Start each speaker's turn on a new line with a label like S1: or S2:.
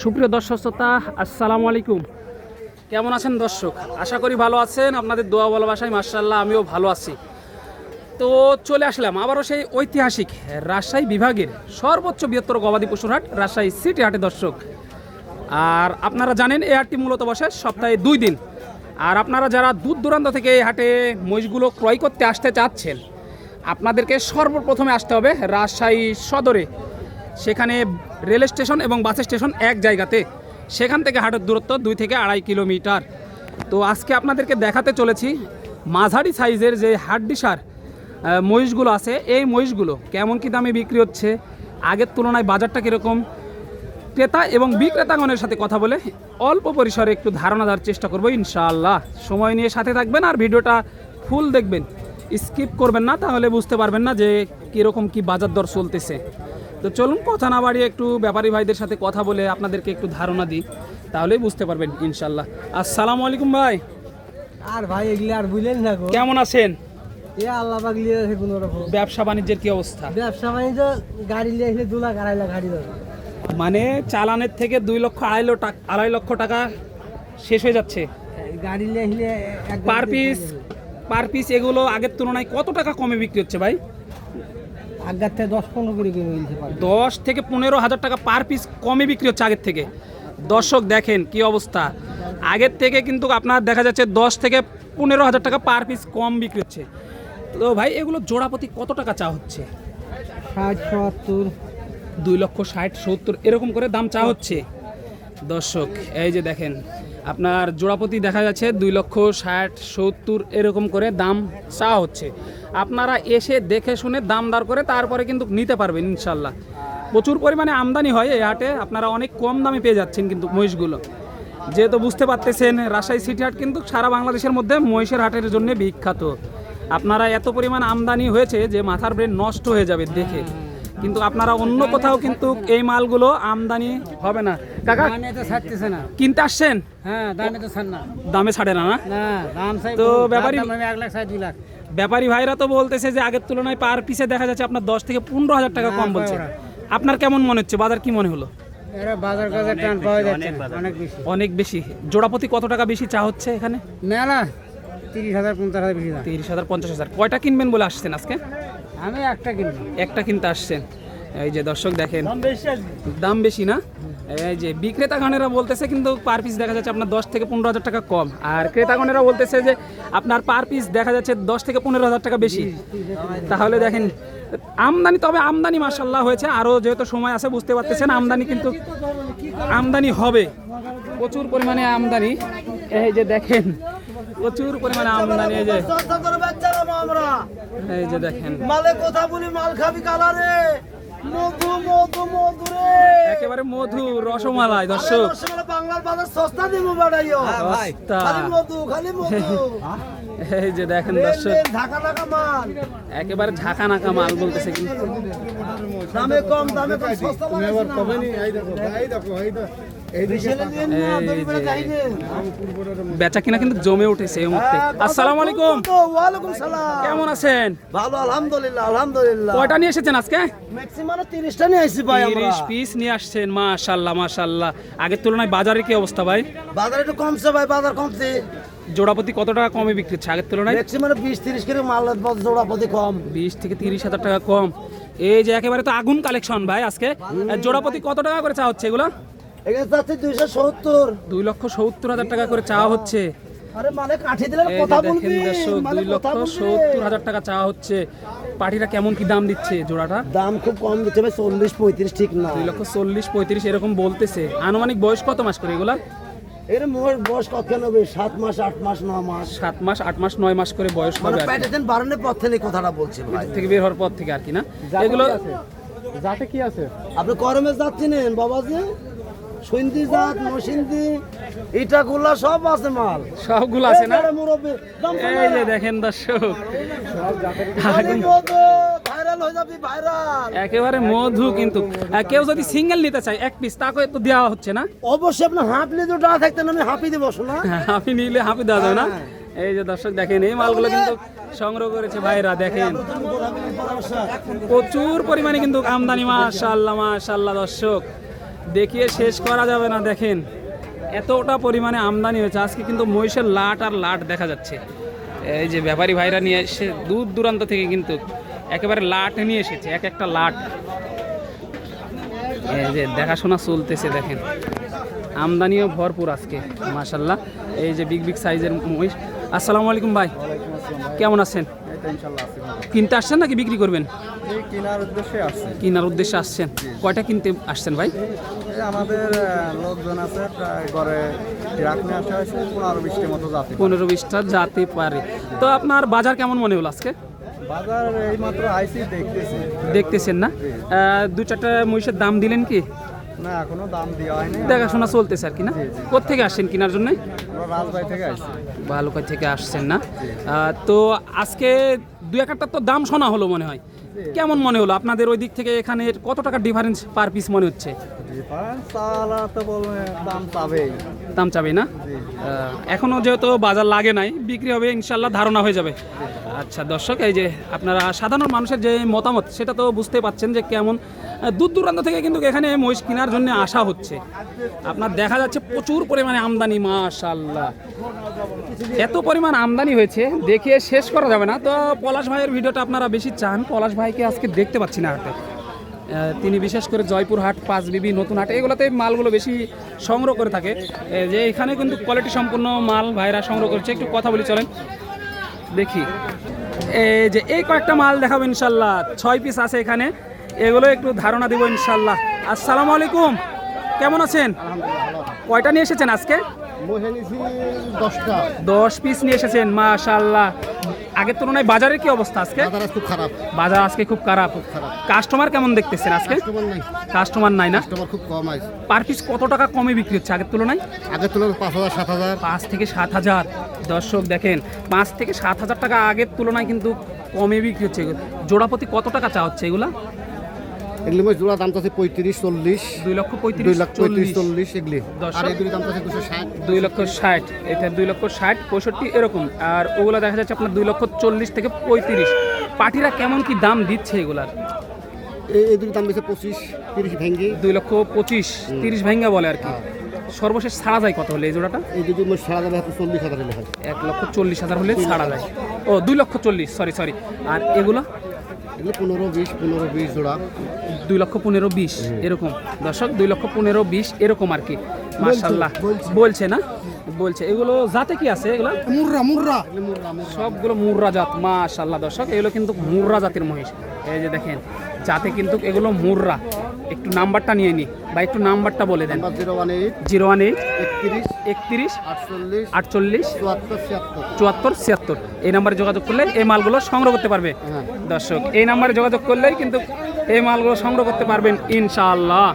S1: সুপ্রিয় দর্শক শ্রোতা, আসসালামু আলাইকুম। কেমন আছেন দর্শক? আশা করি ভালো আছেন। আপনাদের দোয়া ভালোবাসায় মার্শাল্লাহ আমিও ভালো আছি। তো চলে আসলাম আবারও সেই ঐতিহাসিক রাজশাহী বিভাগের সর্বোচ্চ বৃহত্তর গবাদি পশুর হাট, রাজশাহী সিটি হাটে দর্শক। আর আপনারা জানেন এই হাটটি মূলত বসে সপ্তাহে দুই দিন। আর আপনারা যারা দূর দূরান্ত থেকে এই হাটে মহিষগুলো ক্রয় করতে আসতে চাচ্ছেন, আপনাদেরকে সর্বপ্রথমে আসতে হবে রাজশাহী সদরে। সেখানে রেল স্টেশন এবং বাস স্টেশন এক জায়গাতে। সেখান থেকে হাটের দূরত্ব দুই থেকে আড়াই কিলোমিটার। তো আজকে আপনাদেরকে দেখাতে চলেছি মাঝারি সাইজের যে হাড্ডিসার মহিষগুলো আছে। এই মহিষগুলো কেমন কি দামে বিক্রি হচ্ছে? আগের তুলনায় বাজারটা কীরকম? ক্রেতা এবং বিক্রেতাগণের সাথে কথা বলে অল্প পরিসরে একটু ধারণা দেওয়ার চেষ্টা করব ইনশাআল্লাহ। সময় নিয়ে সাথে থাকবেন আর ভিডিওটা ফুল দেখবেন। স্কিপ করবেন না, তাহলে বুঝতে পারবেন না যে কীরকম কি বাজার দর চলতেছে। তো চলুন কথা না বাড়িয়ে একটু ব্যাপারী ভাইদের সাথে কথা বলে আপনাদেরকে একটু ধারণা দিই তাহলেই বুঝতে পারবেন ইনশাল্লাহ। আসসালামু আলাইকুম ভাই।
S2: আর ভাই এগুলি আর বুঝলেন না গো।
S1: কেমন আছেন?
S2: এ আল্লাহ পাক লিয়ে আছে কোনো রকম।
S1: ব্যবসা বাণিজ্যের কি অবস্থা?
S2: ব্যবসা বাণিজ্য গাড়ি লিয়ে আসলে দু লাখ আড়াই লাখ গাড়ি দেবে
S1: মানে চালানের থেকে দুই লক্ষ আড়াই লক্ষ টাকা আড়াই লক্ষ টাকা শেষ হয়ে যাচ্ছে?
S2: গাড়ি লিয়ে আসলে
S1: পার পিস পার পিস এগুলো আগের তুলনায় কত টাকা কমে বিক্রি হচ্ছে ভাই?
S2: আগার থেকে দশ পনেরো করে কিনে নিতে পারে।
S1: দশ থেকে পনেরো হাজার টাকা পার পিস কমে বিক্রি হচ্ছে আগের থেকে। দর্শক দেখেন কি অবস্থা। আগের থেকে কিন্তু আপনার দেখা যাচ্ছে দশ থেকে পনেরো হাজার টাকা পার পিস কম বিক্রি হচ্ছে। তো ভাই এগুলো জোড়াপতি কত টাকা চা হচ্ছে?
S2: ষাট সত্তর।
S1: দুই লক্ষ ষাট সত্তর এরকম করে দাম চা হচ্ছে। দর্শক, এই যে দেখেন, আপনার জোড়াপতি দেখা যাচ্ছে দুই লক্ষ ষাট, সত্তর, এরকম করে দাম চা হচ্ছে। আপনারা এসে দেখে শুনে দাম দর করে তারপরে কিন্তু নিতে পারবেন ইনশাল্লাহ। প্রচুর পরিমাণে আমদানি হয় এই হাটে, আপনারা অনেক কম দামে পেয়ে যাচ্ছেন কিন্তু মহিষগুলো। যেহেতু বুঝতে পারতেছেন, রাজশাহী সিটি হাট কিন্তু সারা বাংলাদেশের মধ্যে মহিষের হাটের জন্য বিখ্যাত। আপনারা এত পরিমাণ আমদানি হয়েছে যে মাথার ব্রেন নষ্ট হয়ে যাবে দেখে। কিন্তু আপনারা অন্য কোথাও কিন্তু এই মালগুলো আমদানি হবে না। কাকা
S2: ছাড়তেছে না।
S1: কিনতে আসছেন?
S2: হ্যাঁ দামে তো ছাড় না।
S1: দামে ছাড়ে না না? তো ব্যাপারী-
S2: এক লাখ ষাট দুই লাখ।
S1: ব্যাপারী ভাইরা তো বলতেছে যে আগের তুলনায় পার পিসে দেখা যাচ্ছে আপনার দশ থেকে পনেরো হাজার টাকা কম বলছে। আপনার কেমন মনে হচ্ছে? বাজার কি মনে হলো?
S2: এরা বাজার টান পাওয়া যাচ্ছে অনেক বেশি।
S1: অনেক বেশি। জোড়াপতি কত টাকা বেশি চা হচ্ছে এখানে?
S2: মেলা তিরিশ হাজার পঞ্চাশ হাজার বেশি
S1: তিরিশ হাজার পঞ্চাশ হাজার। কয়টা কিনবেন বলে আসছেন আজকে?
S2: আমি একটা কিনবো।
S1: একটা কিনতে আসছেন। এই যে দর্শক দেখেন দাম বেশি না? এই যে বিক্রেতাগণেরা বলতেছে কিন্তু পার পিস দেখা যাচ্ছে আপনার দশ থেকে পনেরো হাজার টাকা কম। আর ক্রেতাগণেরা বলতেছে যে আপনার পার পিস দেখা যাচ্ছে দশ থেকে পনেরো হাজার টাকা বেশি। তাহলে দেখেন আমদানি তবে আমদানি মার্শাল্লাহ হয়েছে। আরও যেহেতু সময় আছে বুঝতে পারতেছেন আমদানি কিন্তু আমদানি হবে। প্রচুর পরিমাণে আমদানি। এই যে দেখেন প্রচুর পরিমাণে আমদানি এই যে। এই যে দেখেন।
S3: মালে কথা বলি মাল খাবি কালারে। মধু মধু মধু রে।
S1: একেবারে মধু রসমালাই দর্শক।
S3: রসমালাই বাংলার বাজার সস্তা দিব বাড়াইও।
S1: সস্তা।
S3: খালি মধু খালি মধু।
S1: এই যে দেখেন দর্শক।
S3: ঢাকা ঢাকা মাল।
S1: একেবারে ঝাঁকা নাকা মাল বলতেছে কি
S3: দামে কম দামে কম সস্তা তুমি আবার কবে নি এই দেখো এই দেখো এই দেখো।
S1: বেচা কিনা কিন্তু জমে উঠেছে এই মুহূর্তে।
S3: হ্যাঁ,
S1: আসসালামু আলাইকুম।
S3: ওয়ালাইকুম সালাম।
S1: কেমন আছেন?
S3: ভালো আলহামদুলিল্লাহ আলহামদুলিল্লাহ।
S1: কয়টা নিয়ে এসেছেন আজকে?
S3: ম্যাক্সিমাম 30টা নিয়ে আইছি ভাই আমরা।
S1: তিরিশ পিস নিয়ে আসছেন মাশাল্লাহ মাশাল্লাহ। আগের তুলনায় বাজারে কি অবস্থা ভাই?
S3: বাজার একটু কমছে ভাই বাজার কমছে।
S1: জোড়াপতি কত টাকা কমে বিক্রি হচ্ছে আগের তুলনায়?
S3: ম্যাক্সিমাম 20 30 করে মাল জোড়া প্রতি কম।
S1: বিশ থেকে তিরিশ হাজার টাকা কম। এই যে একেবারে তো আগুন কালেকশন ভাই আজকে। জোড়াপতি কত টাকা করে চা হচ্ছে এগুলো?
S3: এখানে যাচ্ছে 270
S1: দুই লক্ষ সত্তর হাজার টাকা করে চা হচ্ছে।
S3: আরে মানে কাঠি দিলে কথা বলবি
S1: দেখেন দর্শক
S3: মানে
S1: দুই লক্ষ সত্তর হাজার টাকা চা হচ্ছে। পার্টিরা কেমন কি দাম দিচ্ছে জোড়াটা?
S3: দাম খুব কম দিচ্ছে ভাই চল্লিশ পঁয়ত্রিশ ঠিক না।
S1: দুই লক্ষ চল্লিশ পঁয়ত্রিশ এরকম বলতেছে। আনুমানিক বয়স কত মাস করে এগুলা?
S3: এর মোর বয়স কত হবে? সাত মাস আট মাস ন মাস?
S1: সাত মাস আট মাস নয় মাস করে বয়স
S3: মানে
S1: হবে
S3: বাড়ানোর পর থেকে কথাটা বলছি ভাই।
S1: থেকে বের হওয়ার পর থেকে আর কি না? এগুলো
S2: যাতে কি আছে?
S3: আপনি করমে যাচ্ছেন বাবাজি। সন্ধি জাত মসিন্দি ইটা গুলা সব আছে মাল।
S1: সবগুলো আছে না?
S3: এই যে মুরব্বি, দাম
S1: এই যে দেখেন দর্শক
S3: খালি মধু, ভাইরাল হয়ে যাবি ভাইরাল
S1: একেবারে মধু কিন্তু। কেউ যদি সিঙ্গেল নিতে চায় এক পিস তাকে তো দেওয়া হচ্ছে না?
S3: অবশ্যই আপনি হাফ লিটার টাকা থাকতেন আমি হাফি দিব শোনা
S1: আপনি নিলে হাফি দেওয়া যাবে না? এই যে দর্শক দেখেন এই মালগুলো কিন্তু সংগ্রহ করেছে ভাইরা দেখেন। প্রচুর পরিমাণে কিন্তু আমদানি মাশাল্লাহ মাশাল্লাহ দর্শক। দেখিয়ে শেষ করা যাবে না দেখেন। এতটা পরিমাণে আমদানি হয়েছে। আজকে কিন্তু মহিষের লাট আর লাট দেখা যাচ্ছে। এই যে ব্যাপারী ভাইরা নিয়ে এসে দূর দূরান্ত থেকে কিন্তু একেবারে লাট নিয়ে এসেছে এক একটা লাট। এই যে দেখাশোনা চলতেছে দেখেন। আমদানিও ভরপুর আজকে মাশাল্লাহ এই যে বিগ বিগ সাইজের মহিষ। আসসালামু আলাইকুম ভাই। কেমন আছেন? কিনতে আসছেন নাকি বিক্রি করবেন?
S4: কেনার উদ্দেশ্যে আসছে।
S1: কেনার উদ্দেশ্যে আসছেন। কয়টা কিনতে আসছেন ভাই?
S4: আমাদের লোকজন আছে প্রায় ঘরে ট্রাক নিয়ে আসা হয়েছে পনেরো বিশটির মতো জাতি
S1: পনেরো বিশটা যেতে পারে। তো আপনার বাজার কেমন মনে হলো আজকে?
S4: বাজার এই মাত্র আইসি দেখতেছি।
S1: দেখতেছেন না? দু চারটা মহিষের দাম দিলেন কি?
S4: না এখনও দাম দেওয়া হয়নি।
S1: দেখাশোনা চলতেছে আর কি না? কোথেকে আসছেন কেনার জন্য?
S4: রাজবাড়ি থেকে আসছি।
S1: ভালুকা থেকে আসছেন না? তো আজকে দু একটা তো দাম শোনা হলো মনে হয়। কেমন মনে হলো? আপনাদের ওই দিক থেকে এখানে কত টাকা ডিফারেন্স পার পিস মনে হচ্ছে?
S4: দাম
S1: চাবে না? এখনও যেহেতু বাজার লাগে নাই বিক্রি হবে ইনশাল্লাহ ধারণা হয়ে যাবে। আচ্ছা দর্শক, এই যে আপনারা সাধারণ মানুষের যে মতামত, সেটা তো বুঝতে পাচ্ছেন যে কেমন দূর দূরান্ত থেকে কিন্তু এখানে মহিষ কেনার জন্য আসা হচ্ছে। আপনার দেখা যাচ্ছে প্রচুর পরিমাণে আমদানি মাশাল্লাহ এত পরিমাণ আমদানি হয়েছে, দেখিয়ে শেষ করা যাবে না। তো পলাশ ভাইয়ের ভিডিওটা আপনারা বেশি চান, পলাশ ভাইকে আজকে দেখতে পাচ্ছি না হাটে তিনি বিশেষ করে জয়পুর হাট পাঁচ বিবি নতুন হাট, এগুলোতে মালগুলো বেশি সংগ্রহ করে থাকে। যে এখানে কিন্তু কোয়ালিটি সম্পূর্ণ মাল ভাইরা সংগ্রহ করছে। একটু কথা বলি, চলেন। দেখি। এই যে এই কয়েকটা মাল দেখাবো ইনশাল্লাহ। ছয় পিস আছে এখানে। এগুলো একটু ধারণা দিব ইনশাল্লাহ। আসসালামু আলাইকুম। কেমন আছেন? কয়টা নিয়ে এসেছেন আজকে? দশ পিস নিয়ে এসেছেন মাশাল্লাহ। আগের তুলনায় বাজারের কি অবস্থা আজকে?
S2: বাজার খুব খারাপ।
S1: বাজার আজকে খুব খারাপ। কাস্টমার কেমন দেখতেছেন আজকে?
S2: কাস্টমার নাই।
S1: কাস্টমার নাই না?
S2: কাস্টমার খুব কম আছে।
S1: পার পিস কত টাকা কমে বিক্রি হচ্ছে আগের তুলনায়?
S2: আগের তুলনায় পাঁচ হাজার সাত হাজার।
S1: পাঁচ থেকে সাত হাজার। দর্শক দেখেন পাঁচ থেকে সাত হাজার টাকা আগের তুলনায় কিন্তু কমে বিক্রি হচ্ছে। জোড়াপতি কত টাকা চা হচ্ছে এগুলা?
S2: এগুলি মই জোড়া দাম আছে পঁয়ত্রিশ চল্লিশ
S1: দুই লক্ষ
S2: দুই
S1: পঁয়ত্রিশ
S2: লাখ পঁয়ত্রিশ
S1: চল্লিশ।
S2: এগুলি। আর এগুলি দাম আছে দুশো ষাট।
S1: দুই লক্ষ ষাট। এটা দুই লক্ষ ষাট পঁয়ষট্টি এরকম। আর ওগুলো দেখা যাচ্ছে আপনার দুই লক্ষ চল্লিশ থেকে পঁয়ত্রিশ। পার্টিরা কেমন কি দাম দিচ্ছে এগুলার?
S2: এই দুটি দাম দিচ্ছে পঁচিশ তিরিশ ভেঙ্গি।
S1: দুই লক্ষ পঁচিশ তিরিশ ভেঙ্গা বলে আর কি। সর্বশেষ ছাড়া যায় কত হলে এই জোড়াটা?
S2: এই দুটি সারা যাবে চল্লিশ হাজার হলে হয়
S1: এক লক্ষ চল্লিশ হাজার হলে ছাড়া যায়। ও দুই লক্ষ চল্লিশ সরি সরি আর এগুলো?
S2: এগুলো পনেরো বিশ পনেরো বিশ জোড়া।
S1: দুই লক্ষ পনেরো বিশ এরকম। দর্শক দুই লক্ষ পনেরো বিশ এরকম আর কি। মার্শাল্লাহ বলছে। না? বলছে। এগুলো জাতে কি আছে? এগুলো?
S2: মুর্রা মুর্রা।
S1: সবগুলো মুর্রা জাত মাশাল্লাহ দর্শক এগুলো কিন্তু মুর্রা জাতের মহিষ। এই যে দেখেন জাতে কিন্তু এগুলো মুর্রা। একটু নাম্বারটা নিয়ে নি। বা একটু নাম্বারটা বলে দেন। Zero one eight.
S2: একত্রিশ।
S1: একত্রিশ।
S2: আটচল্লিশ।
S1: আটচল্লিশ।
S2: চুয়াত্তর ছিয়াত্তর।
S1: চুয়াত্তর ছিয়াত্তর। এই নাম্বারে যোগাযোগ করলে এই মালগুলো সংগ্রহ করতে পারবে।
S2: হ্যাঁ।
S1: দর্শক এই নাম্বারে যোগাযোগ করলেই কিন্তু এই মালগুলো সংগ্রহ করতে পারবেন ইনশাআল্লাহ।